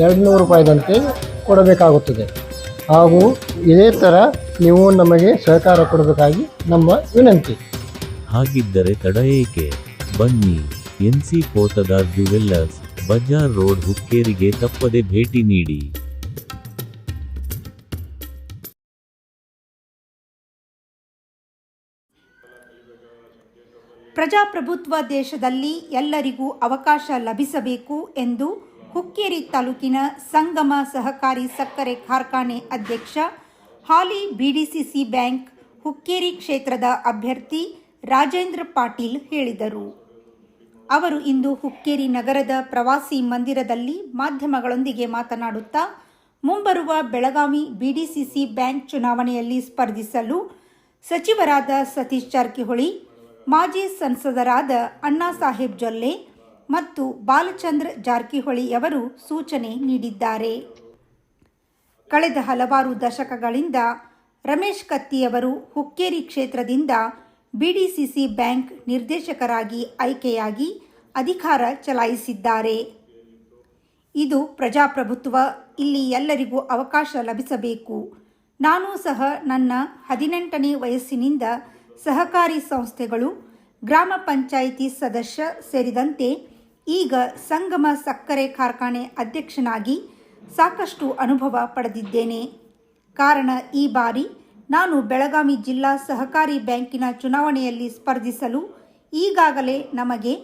ಎರಡು ನೂರು ರೂಪಾಯಿದಂತೆ ಕೊಡಬೇಕಾಗುತ್ತದೆ. ಹಾಗೂ ಇದೇ ಥರ ನೀವು ನಮಗೆ ಸಹಕಾರ ಕೊಡಬೇಕಾಗಿ ನಮ್ಮ ವಿನಂತಿ. ಹಾಗಿದ್ದರೆ ತಡ ಏಕೆ? ಬನ್ನಿ NC Potdar jewellers Bazar road ಹುಕ್ಕೇರಿಗೆ ತಪ್ಪದೆ ಭೇಟಿ ನೀಡಿ. ಪ್ರಜಾಪ್ರಭುತ್ವ ದೇಶದಲ್ಲಿ ಎಲ್ಲರಿಗೂ ಅವಕಾಶ ಲಭಿಸಬೇಕು ಎಂದು ಹುಕ್ಕೇರಿ ತಾಲೂಕಿನ ಸಂಗಮ ಸಹಕಾರಿ ಸಕ್ಕರೆ ಕಾರ್ಖಾನೆ ಅಧ್ಯಕ್ಷ, ಹಾಲಿ ಬಿಡಿಸಿಸಿ ಬ್ಯಾಂಕ್ ಹುಕ್ಕೇರಿ ಕ್ಷೇತ್ರದ ಅಭ್ಯರ್ಥಿ ರಾಜೇಂದ್ರ ಪಾಟೀಲ್ ಹೇಳಿದರು. ಅವರು ಇಂದು ಹುಕ್ಕೇರಿ ನಗರದ ಪ್ರವಾಸಿ ಮಂದಿರದಲ್ಲಿ ಮಾಧ್ಯಮಗಳೊಂದಿಗೆ ಮಾತನಾಡುತ್ತಾ, ಮುಂಬರುವ ಬೆಳಗಾವಿ ಬಿಡಿಸಿಸಿ ಬ್ಯಾಂಕ್ ಚುನಾವಣೆಯಲ್ಲಿ ಸ್ಪರ್ಧಿಸಲು ಸಚಿವರಾದ ಸತೀಶ್ ಜಾರಕಿಹೊಳಿ, ಮಾಜಿ ಸಂಸದರಾದ ಅಣ್ಣಾ ಸಾಹೇಬ್ ಜೊಲ್ಲೆ ಮತ್ತು ಬಾಲಚಂದ್ರ ಜಾರಕಿಹೊಳಿಯವರು ಸೂಚನೆ ನೀಡಿದ್ದಾರೆ. ಕಳೆದ ಹಲವಾರು ದಶಕಗಳಿಂದ ರಮೇಶ್ ಕತ್ತಿಯವರು ಹುಕ್ಕೇರಿ ಕ್ಷೇತ್ರದಿಂದ ಬಿಡಿಸಿಸಿ ಬ್ಯಾಂಕ್ ನಿರ್ದೇಶಕರಾಗಿ ಆಯ್ಕೆಯಾಗಿ ಅಧಿಕಾರ ಚಲಾಯಿಸಿದ್ದಾರೆ. ಇದು ಪ್ರಜಾಪ್ರಭುತ್ವ, ಇಲ್ಲಿ ಎಲ್ಲರಿಗೂ ಅವಕಾಶ ಲಭಿಸಬೇಕು. ನಾನು ಸಹ ನನ್ನ ಹದಿನೆಂಟನೇ ವಯಸ್ಸಿನಿಂದ ಸಹಕಾರಿ ಸಂಸ್ಥೆಗಳು, ಗ್ರಾಮ ಪಂಚಾಯಿತಿ ಸದಸ್ಯ ಸೇರಿದಂತೆ ಈಗ ಸಂಗಮ ಸಕ್ಕರೆ ಕಾರ್ಖಾನೆ ಅಧ್ಯಕ್ಷನಾಗಿ ಸಾಕಷ್ಟು ಅನುಭವ ಪಡೆದಿದ್ದೇನೆ. ಕಾರಣ ಈ ಬಾರಿ ನಾನು ಬೆಳಗಾವಿ ಜಿಲ್ಲಾ ಸಹಕಾರಿ ಬ್ಯಾಂಕಿನ ಚುನಾವಣೆಯಲ್ಲಿ ಸ್ಪರ್ಧಿಸಲು ಈಗಾಗಲೇ ನಮಗೆ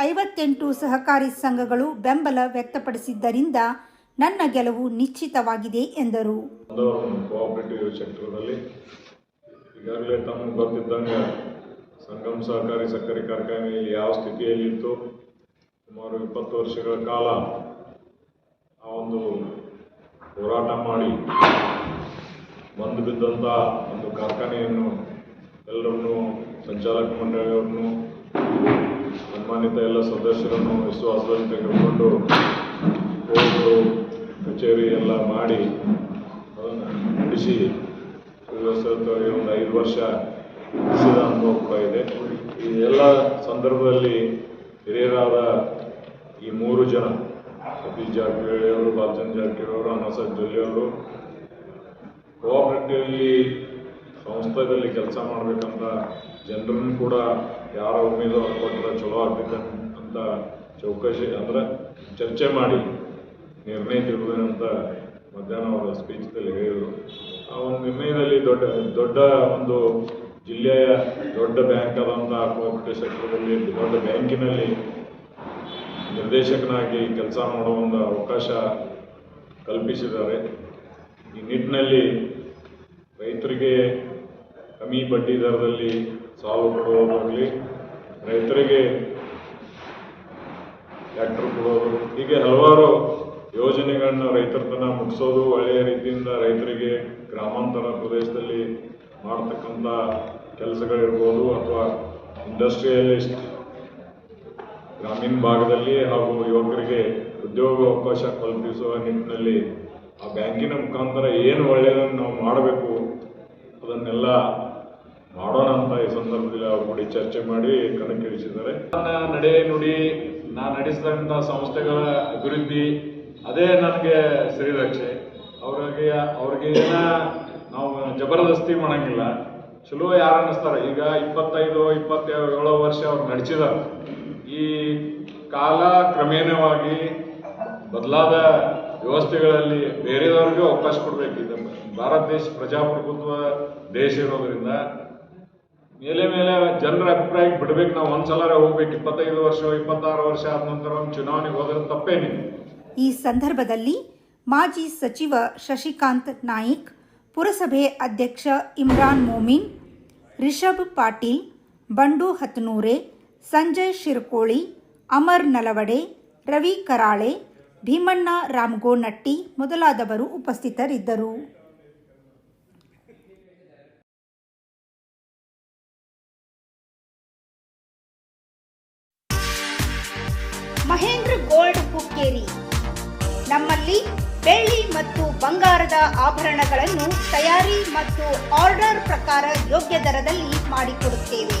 ಐವತ್ತೆಂಟು ಸಹಕಾರಿ ಸಂಘಗಳು ಬೆಂಬಲ ವ್ಯಕ್ತಪಡಿಸಿದ್ದರಿಂದ ನನ್ನ ಗೆಲುವು ನಿಶ್ಚಿತವಾಗಿದೆ ಎಂದರು. ಈಗಾಗಲೇ ತಮಗೆ ಬರ್ತಿದ್ದಂಗೆ ಸಂಗಮ್ ಸಹಕಾರಿ ಸಕ್ಕರೆ ಕಾರ್ಖಾನೆಯಲ್ಲಿ ಯಾವ ಸ್ಥಿತಿಯಲ್ಲಿತ್ತು ಸುಮಾರು ಇಪ್ಪತ್ತು ವರ್ಷಗಳ ಕಾಲ ಆ ಒಂದು ಹೋರಾಟ ಮಾಡಿ ಬಂದು ಬಿದ್ದಂಥ ಒಂದು ಕಾರ್ಖಾನೆಯನ್ನು ಎಲ್ಲರನ್ನು, ಸಂಚಾಲಕ ಮಂಡಳಿಯವ್ರನ್ನು, ಸನ್ಮಾನಿತ ಎಲ್ಲ ಸದಸ್ಯರನ್ನು ವಿಶ್ವಾಸದಲ್ಲಿ ತೆಗೆದುಕೊಂಡು ಕೋರ್ಟು ಕಚೇರಿ ಎಲ್ಲ ಮಾಡಿ ಅದನ್ನು ನಡೆಸಿ ಒಂದು ಐದು ವರ್ಷ ನಡೆಸಿದ ಅನುಭವ ಕೂಡ ಇದೆ. ಈ ಎಲ್ಲ ಸಂದರ್ಭದಲ್ಲಿ ಹಿರಿಯರಾದ ಈ ಮೂರು ಜನ ಸತೀಶ್ ಜಾರಕಿಹೊಳಿ ಅವರು ಬಾಲಚಂದ್ರ ಜಾರಕಿಹೊಳಿ ಅವರು ಅನಸದ್ ಜೊಲ್ಲೆ ಅವರು ಕೋಆಪರೇಟಿವ್ಲಿ ಸಂಸ್ಥೆಯಲ್ಲಿ ಕೆಲಸ ಮಾಡಬೇಕಂತ ಜನರನ್ನು ಕೂಡ ಯಾರ ಉಮೇದುವಾರ ಕೊಟ್ಟರೆ ಚಲೋ ಅಂತ ಚೌಕಶಿ ಅಂದ್ರೆ ಚರ್ಚೆ ಮಾಡಿ ನಿರ್ಣಯ ತಿಳ್ಕೊಂಡಂತ ಮಧ್ಯಾಹ್ನ ಅವರ ಸ್ಪೀಚ್ದಲ್ಲಿ ಹೇಳಿದರು. ಆ ಒಂದು ನಿರ್ಣಯದಲ್ಲಿ ದೊಡ್ಡ ದೊಡ್ಡ ಒಂದು ಜಿಲ್ಲೆಯ ದೊಡ್ಡ ಬ್ಯಾಂಕ್ ಆದಂಥ ಕೋಆಪರೇಟಿವ್ ಸೆಕ್ಟರ್ದಲ್ಲಿ ದೊಡ್ಡ ಬ್ಯಾಂಕಿನಲ್ಲಿ ನಿರ್ದೇಶಕನಾಗಿ ಕೆಲಸ ಮಾಡುವ ಒಂದು ಅವಕಾಶ ಕಲ್ಪಿಸಿದ್ದಾರೆ. ಈ ನಿಟ್ಟಿನಲ್ಲಿ ರೈತರಿಗೆ ಕಮ್ಮಿ ಬಡ್ಡಿ ದರದಲ್ಲಿ ಸಾಲ ಕೊಡೋದಾಗಲಿ ರೈತರಿಗೆ ಟ್ರ್ಯಾಕ್ಟರ್ ಕೊಡೋದು, ಹೀಗೆ ಹಲವಾರು ಯೋಜನೆಗಳನ್ನ ರೈತರ ತನ ಮುಗಿಸೋದು, ಒಳ್ಳೆಯ ರೀತಿಯಿಂದ ರೈತರಿಗೆ ಗ್ರಾಮಾಂತರ ಪ್ರದೇಶದಲ್ಲಿ ಮಾಡ್ತಕ್ಕಂಥ ಕೆಲಸಗಳಿರ್ಬೋದು ಅಥವಾ ಇಂಡಸ್ಟ್ರಿಯಲಿಸ್ಟ್ ಗ್ರಾಮೀಣ ಭಾಗದಲ್ಲಿ ಹಾಗೂ ಯುವಕರಿಗೆ ಉದ್ಯೋಗ ಅವಕಾಶ ಕಲ್ಪಿಸುವ ನಿಟ್ಟಿನಲ್ಲಿ ಆ ಬ್ಯಾಂಕಿನ ಮುಖಾಂತರ ಏನು ಒಳ್ಳೆಯದನ್ನು ನಾವು ಮಾಡಬೇಕು, ಅದನ್ನೆಲ್ಲ ಮಾಡೋಣ ಅಂತ ಈ ಸಂದರ್ಭದಲ್ಲಿ ಅವ್ರು ಕೂಡಿ ಚರ್ಚೆ ಮಾಡಿ ಕಣಕ್ಕಿಳಿಸಿದ್ದಾರೆ. ನನ್ನ ನಡೆ ನುಡಿ, ನಾನು ನಡೆಸಿದಂಥ ಸಂಸ್ಥೆಗಳ ಅಭಿವೃದ್ಧಿ, ಅದೇ ನನಗೆ ಶ್ರೀರಕ್ಷೆ ಅವ್ರಿಗೆ ಅವ್ರಿಗೆ ನಾವು ಜಬರ್ದಸ್ತಿ ಮಾಡಂಗಿಲ್ಲ. ಚಲೋ ಯಾರು ಅನ್ನಿಸ್ತಾರೆ, ಈಗ ಇಪ್ಪತ್ತೈದು, ಇಪ್ಪತ್ತೇಳು ವರ್ಷ ಅವ್ರು ನಡೆಸಿದಾರೆ. ಈ ಕಾಲ ಕ್ರಮೇಣವಾಗಿ ಬದಲಾದ ವ್ಯವಸ್ಥೆಗಳಲ್ಲಿ ಬೇರೆದವ್ರಿಗೆ ಅವಕಾಶ ಕೊಡಬೇಕಿದೆ ಭಾರತ ದೇಶ ಪ್ರಜಾಪ್ರಭುತ್ವ ದೇಶ ಇರೋದ್ರಿಂದ ಮೇಲೆ ಮೇಲೆ ಜನರ ಅಭಿಪ್ರಾಯಕ್ಕೆ ಬಿಡ್ಬೇಕು. ನಾವು ಒಂದ್ಸಲ ಹೋಗ್ಬೇಕು. ಇಪ್ಪತ್ತೈದು ವರ್ಷ, ಇಪ್ಪತ್ತಾರು ವರ್ಷ ಆದ ನಂತರ ಒಂದು ಚುನಾವಣೆಗೆ ಹೋದ್ರೆ ತಪ್ಪೇನಿ ಈ ಸಂದರ್ಭದಲ್ಲಿ ಮಾಜಿ ಸಚಿವ ಶಶಿಕಾಂತ್ ನಾಯಿಕ್, ಪುರಸಭೆ ಅಧ್ಯಕ್ಷ ಇಮ್ರಾನ್ ಮೋಮಿನ್, ರಿಷಬ್ ಪಾಟೀಲ್, ಬಂಡು ಹತ್ನೂರೆ ಸಂಜಯ್ ಶಿರ್ಕೋಳಿ, ಅಮರ್ ನಲವಡೆ, ರವಿ ಕರಾಳೆ, ಭೀಮಣ್ಣ ರಾಮ್ಗೋನಟ್ಟಿ ಮೊದಲಾದವರು ಉಪಸ್ಥಿತರಿದ್ದರು. ಮಹೇಂದ್ರ ಗೋಲ್ಡ್ ಹುಕ್ಕೇರಿ. ನಮ್ಮಲ್ಲಿ ಬೆಳ್ಳಿ ಮತ್ತು ಬಂಗಾರದ ಆಭರಣಗಳನ್ನು ತಯಾರಿ ಮತ್ತು ಆರ್ಡರ್ ಪ್ರಕಾರ ಯೋಗ್ಯ ದರದಲ್ಲಿ ಮಾಡಿಕೊಡುತ್ತೇವೆ.